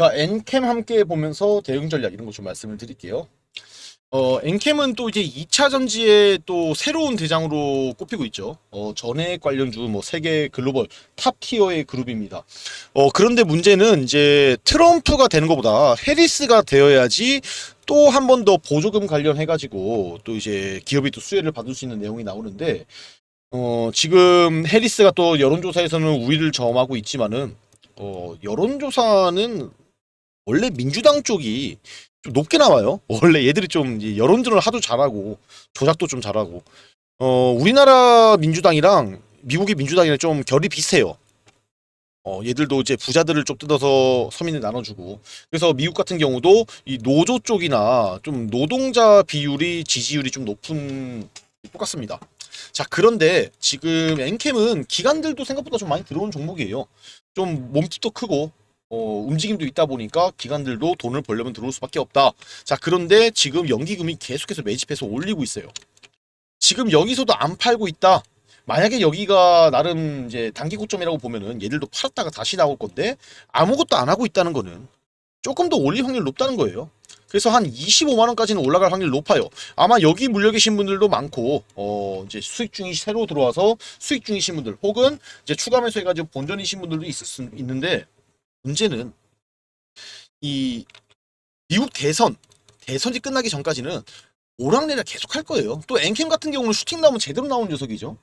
자, 엔캠 함께 보면서 대응 전략 이런 거 좀 말씀을 드릴게요. 어, 엔캠은 또 이제 2차 전지의 또 새로운 대장으로 꼽히고 있죠. 어, 전액 관련주 뭐 세계 글로벌 탑 티어의 그룹입니다. 어, 그런데 문제는 이제 트럼프가 되는 것보다 해리스가 되어야지 또 한 번 더 보조금 관련해 가지고 또 이제 기업이 또 수혜를 받을 수 있는 내용이 나오는데 어, 지금 해리스가 또 여론조사에서는 우위를 점하고 있지만은 어, 여론조사는 원래 민주당 쪽이 좀 높게 나와요. 원래 얘들이 좀 여론전을 하도 잘하고 조작도 좀 잘하고 어 우리나라 민주당이랑 미국의 민주당이랑 좀 결이 비슷해요. 어 얘들도 이제 부자들을 좀 뜯어서 서민을 나눠주고 그래서 미국 같은 경우도 이 노조 쪽이나 좀 노동자 비율이 지지율이 좀 높은 똑같습니다. 자 그런데 지금 엔캠은 기관들도 생각보다 좀 많이 들어오는 종목이에요. 좀 몸집도 크고 어, 움직임도 있다 보니까 기관들도 돈을 벌려면 들어올 수밖에 없다. 자, 그런데 지금 연기금이 계속해서 매집해서 올리고 있어요. 지금 여기서도 안 팔고 있다. 만약에 여기가 나름 이제 단기 고점이라고 보면은 얘들도 팔았다가 다시 나올 건데 아무것도 안 하고 있다는 거는 조금 더 올릴 확률이 높다는 거예요. 그래서 한 25만 원까지는 올라갈 확률이 높아요. 아마 여기 물려 계신 분들도 많고 어 이제 수익 중이 새로 들어와서 수익 중이신 분들 혹은 이제 추가 매수해 가지고 본전이신 분들도 있을 수 있는데 문제는 이 미국 대선 대선이 끝나기 전까지는 오락내리락 계속 할 거예요. 또 엔캠 같은 경우는 슈팅 나오면 제대로 나오는 녀석이죠.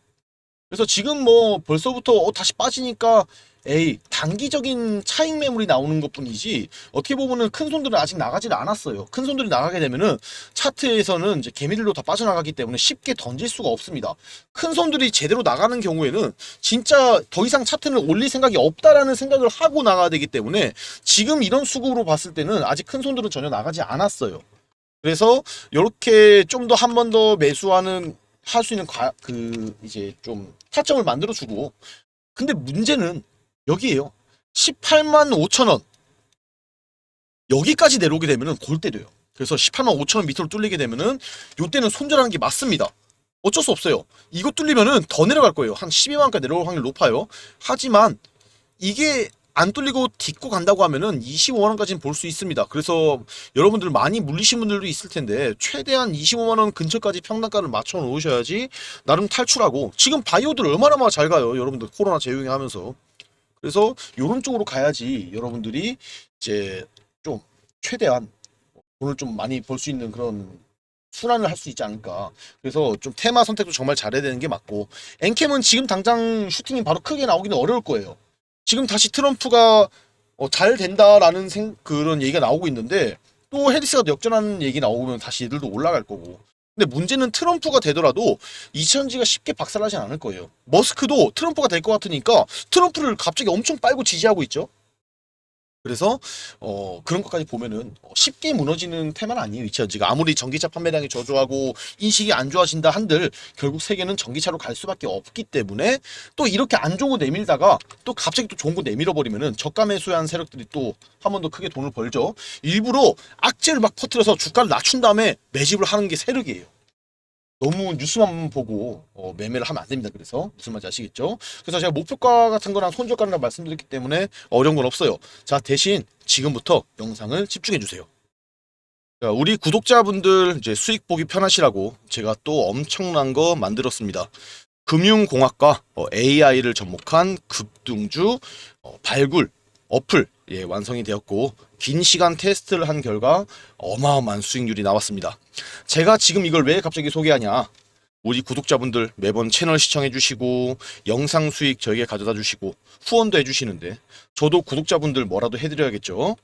그래서 지금 뭐 벌써부터 어, 다시 빠지니까 에이 단기적인 차익 매물이 나오는 것뿐이지 어떻게 보면은 큰 손들은 아직 나가질 않았어요. 큰 손들이 나가게 되면은 차트에서는 이제 개미들도 다 빠져나가기 때문에 쉽게 던질 수가 없습니다. 큰 손들이 제대로 나가는 경우에는 진짜 더 이상 차트는 올릴 생각이 없다라는 생각을 하고 나가야 되기 때문에 지금 이런 수급으로 봤을 때는 아직 큰 손들은 전혀 나가지 않았어요. 그래서 이렇게 좀 더 한 번 더 매수하는 할 수 있는 과, 그 이제 좀 타점을 만들어 주고 근데 문제는 여기에요. 18만 5천 원 여기까지 내려오게 되면은 골 때려요. 그래서 18만 5천 원 밑으로 뚫리게 되면은 요때는 손절하는 게 맞습니다. 어쩔 수 없어요. 이거 뚫리면은 더 내려갈 거예요. 한 12만원까지 내려올 확률 높아요. 하지만 이게 안 뚫리고 딛고 간다고 하면은 25만원까지는 볼 수 있습니다. 그래서 여러분들 많이 물리신 분들도 있을 텐데 최대한 25만원 근처까지 평단가를 맞춰 놓으셔야지 나름 탈출하고 지금 바이오들 얼마나 잘 가요. 여러분들 코로나 재유행 하면서. 그래서 요런 쪽으로 가야지 여러분들이 이제 좀 최대한 돈을 좀 많이 벌 수 있는 그런 순환을 할 수 있지 않을까. 그래서 좀 테마 선택도 정말 잘해야 되는 게 맞고 엔캠은 지금 당장 슈팅이 바로 크게 나오기는 어려울 거예요. 지금 다시 트럼프가 어, 잘 된다라는 생, 그런 얘기가 나오고 있는데 또 해리스가 역전하는 얘기 나오면 다시 얘들도 올라갈 거고. 근데 문제는 트럼프가 되더라도 이천지가 쉽게 박살나진 않을 거예요. 머스크도 트럼프가 될 것 같으니까 트럼프를 갑자기 엄청 빨고 지지하고 있죠. 그래서 어 그런 것까지 보면은 어, 쉽게 무너지는 테마는 아니에요 이천지가. 아무리 전기차 판매량이 저조하고 인식이 안 좋아진다 한들 결국 세계는 전기차로 갈 수밖에 없기 때문에 또 이렇게 안 좋은 거 내밀다가 또 갑자기 또 좋은 거 내밀어 버리면은 저가 매수한 세력들이 또 한 번 더 크게 돈을 벌죠. 일부러 악재를 막 퍼뜨려서 주가를 낮춘 다음에 매집을 하는 게 세력이에요 너무 뉴스만 보고 어, 매매를 하면 안 됩니다. 그래서 무슨 말인지 아시겠죠? 그래서 제가 목표가 같은 거랑 손절가랑 말씀드렸기 때문에 어려운 건 없어요. 자 대신 지금부터 영상을 집중해 주세요. 자, 우리 구독자분들 이제 수익 보기 편하시라고 제가 또 엄청난 거 만들었습니다. 금융공학과 어, AI를 접목한 급등주 어, 발굴 어플 예, 완성이 되었고 긴 시간 테스트를 한 결과 어마어마한 수익률이 나왔습니다. 제가 지금 이걸 왜 갑자기 소개하냐? 우리 구독자분들 매번 채널 시청해 주시고 영상 수익 저에게 가져다 주시고 후원도 해 주시는데 저도 구독자분들 뭐라도 해드려야겠죠.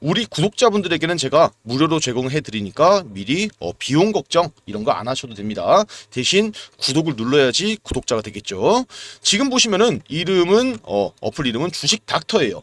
우리 구독자분들에게는 제가 무료로 제공해 드리니까 미리 어, 비용 걱정 이런 거 안 하셔도 됩니다. 대신 구독을 눌러야지 구독자가 되겠죠. 지금 보시면은 이름은 어, 어플 이름은 주식 닥터예요.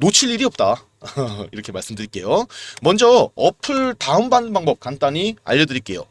놓칠 일이 없다. 이렇게 말씀드릴게요. 먼저 어플 다운받는 방법 간단히 알려드릴게요.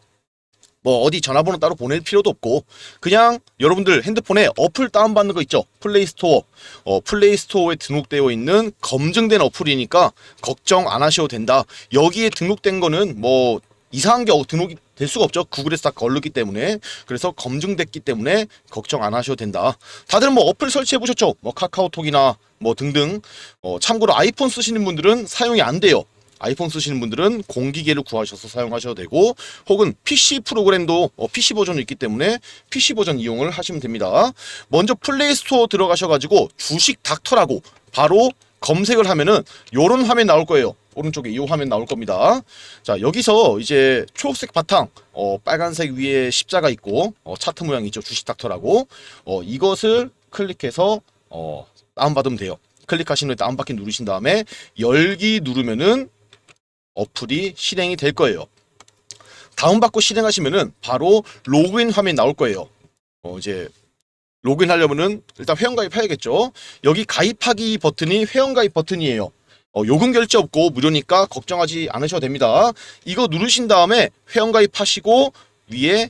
뭐 어디 전화번호 따로 보낼 필요도 없고 그냥 여러분들 핸드폰에 어플 다운받는 거 있죠? 플레이스토어. 어, 플레이스토어에 등록되어 있는 검증된 어플이니까 걱정 안 하셔도 된다. 여기에 등록된 거는 뭐 이상한 게 등록이 될 수가 없죠. 구글에서 다 걸르기 때문에. 그래서 검증됐기 때문에 걱정 안 하셔도 된다. 다들 뭐 어플 설치해 보셨죠? 뭐 카카오톡이나 뭐 등등 어, 참고로 아이폰 쓰시는 분들은 사용이 안 돼요 아이폰 쓰시는 분들은 공기계를 구하셔서 사용하셔도 되고 혹은 PC 프로그램도 어, PC 버전이 있기 때문에 PC 버전 이용을 하시면 됩니다. 먼저 플레이 스토어 들어가셔가지고 주식 닥터라고 바로 검색을 하면은 요런 화면 나올 거예요. 오른쪽에 이 화면 나올 겁니다. 자 여기서 이제 초록색 바탕, 어, 빨간색 위에 십자가 있고 어, 차트 모양 있죠. 주식 닥터라고 어, 이것을 클릭해서 어, 다운받으면 돼요. 클릭하신 후에 다운받기 누르신 다음에 열기 누르면은 어플이 실행이 될 거예요. 다운받고 실행하시면은 바로 로그인 화면 나올 거예요. 어, 이제 로그인 하려면은 일단 회원가입 해야겠죠. 여기 가입하기 버튼이 회원가입 버튼이에요. 어, 요금 결제 없고 무료니까 걱정하지 않으셔도 됩니다. 이거 누르신 다음에 회원가입 하시고 위에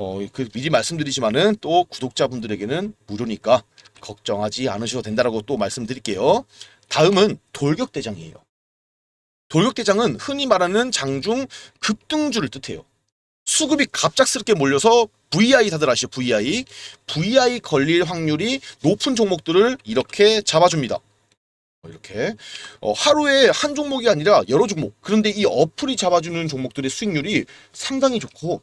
어, 그 미리 말씀드리지만은 또 구독자분들에게는 무료니까 걱정하지 않으셔도 된다라고 또 말씀드릴게요. 다음은 돌격대장이에요. 돌격대장은 흔히 말하는 장중 급등주를 뜻해요. 수급이 갑작스럽게 몰려서 VI 다들 아시죠? VI. VI 걸릴 확률이 높은 종목들을 이렇게 잡아줍니다. 어, 이렇게 어, 하루에 한 종목이 아니라 여러 종목. 그런데 이 어플이 잡아주는 종목들의 수익률이 상당히 좋고